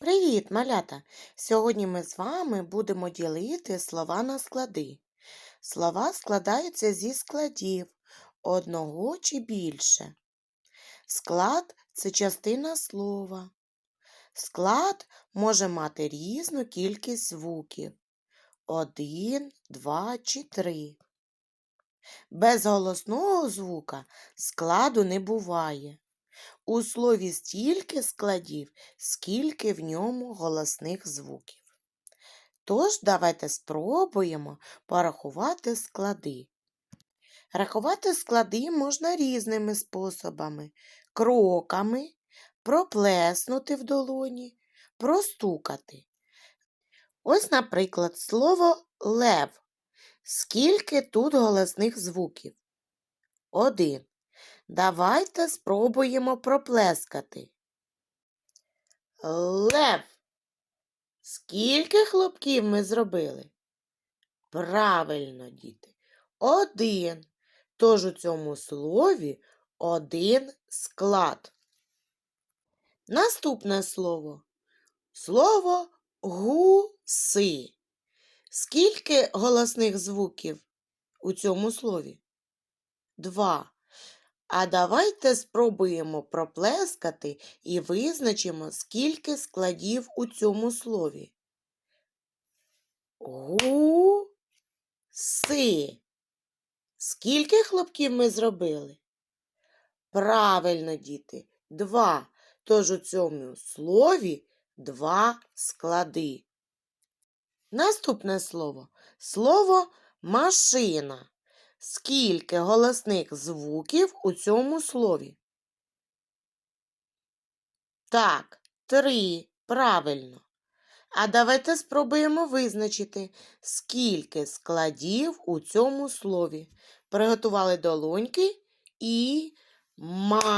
Привіт, малята! Сьогодні ми з вами будемо ділити слова на склади. Слова складаються зі складів одного чи більше. Склад це частина слова. Склад може мати різну кількість звуків один, два чи три. Без голосного звука складу не буває. У слові стільки складів, скільки в ньому голосних звуків. Тож давайте спробуємо порахувати склади. Рахувати склади можна різними способами: кроками, проплеснути в долоні, простукати. Ось, наприклад, слово лев. Скільки тут голосних звуків? Один. Давайте спробуємо проплескати. Лев. Скільки хлопків ми зробили? Правильно, діти. Один. Тож у цьому слові один склад. Наступне слово. Слово гуси. Скільки голосних звуків у цьому слові? Два. А давайте спробуємо проплескати і визначимо, скільки складів у цьому слові. Гуси. Скільки хлопків ми зробили? Правильно, діти, два. Тож у цьому слові два склади. Наступне слово слово машина. Скільки голосних звуків у цьому слові? Так, три. Правильно. А давайте спробуємо визначити, скільки складів у цьому слові. Приготували долоньки і машина.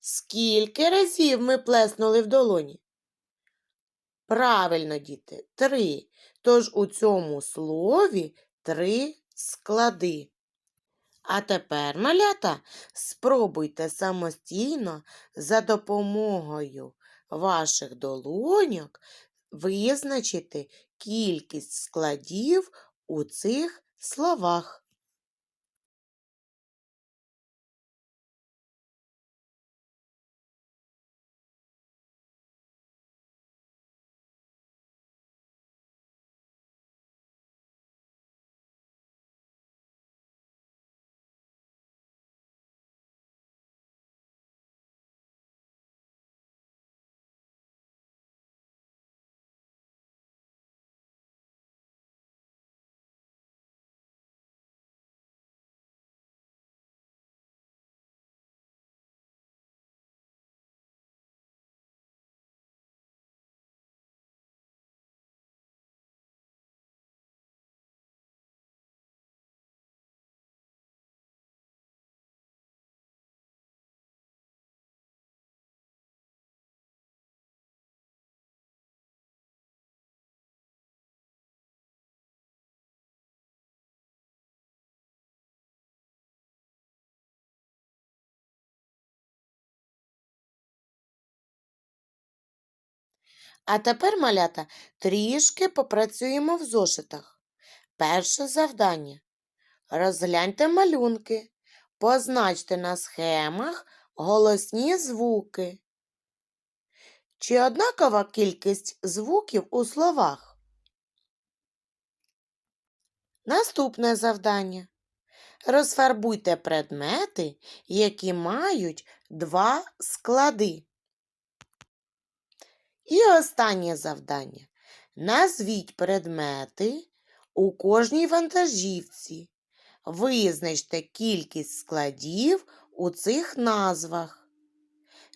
Скільки разів ми плеснули в долоні? Правильно, діти, три. Тож у цьому слові три склади. А тепер, малята, спробуйте самостійно за допомогою ваших долоньок визначити кількість складів у цих словах. А тепер, малята, трішки попрацюємо в зошитах. Перше завдання. Розгляньте малюнки. Позначте на схемах голосні звуки. Чи однакова кількість звуків у словах? Наступне завдання. Розфарбуйте предмети, які мають два склади. І останнє завдання. Назвіть предмети у кожній вантажівці. Визначте кількість складів у цих назвах.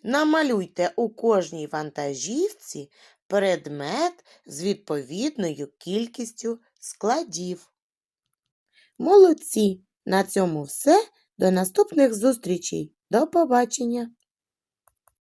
Намалюйте у кожній вантажівці предмет з відповідною кількістю складів. Молодці! На цьому все. До наступних зустрічей. До побачення!